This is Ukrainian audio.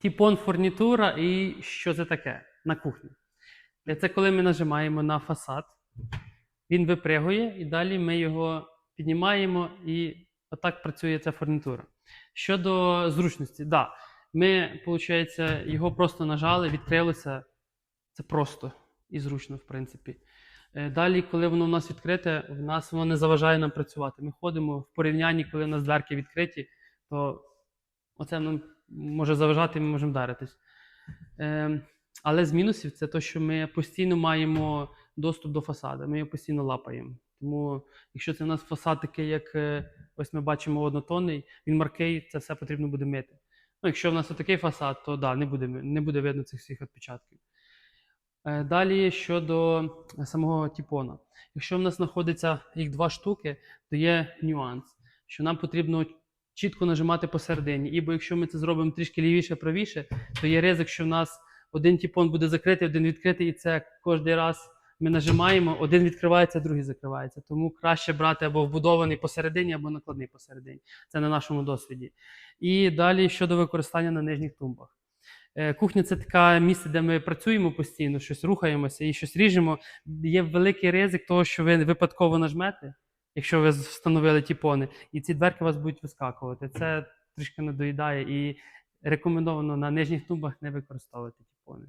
Тіпон фурнітура і що це таке на кухні. Е, Це коли ми нажимаємо на фасад, він випригує, і далі ми його піднімаємо, і отак працює ця фурнітура. Щодо зручності, да, ми, виходить, його просто нажали, відкрилося. Це просто і зручно, в принципі. Е, Далі, коли воно у нас відкрите, в нас воно не заважає нам працювати. Ми ходимо в порівнянні, коли у нас дверки відкриті, то оце нам може заважати, ми можемо вдаритись. Е, але з мінусів це те, що ми постійно маємо доступ до фасаду, ми його постійно лапаємо. Тому, якщо це у нас фасад такий, як е, ось ми бачимо однотонний, він маркий, це все потрібно буде мити. Ну, якщо в нас отакий фасад, то да, не буде, не буде видно цих всіх відпечатків. Е, Далі щодо самого тіпона. Якщо в нас знаходиться їх два штуки, то є нюанс, що нам потрібно чітко нажимати посередині. Ібо якщо ми це зробимо трішки лівіше, правіше, то є ризик, що в нас один тіпон буде закритий, один відкритий, і це кожен раз ми нажимаємо, один відкривається, другий закривається. Тому краще брати або вбудований посередині, або накладний посередині. Це на нашому досвіді. І далі щодо використання на нижніх тумбах. Е, Кухня це таке місце, де ми працюємо постійно, щось рухаємося і щось ріжемо. Є великий ризик того, що ви випадково нажмете, якщо ви встановили тіпони, і ці дверки у вас будуть вискакувати. Це трішки надоїдає і рекомендовано на нижніх тумбах не використовувати тіпони.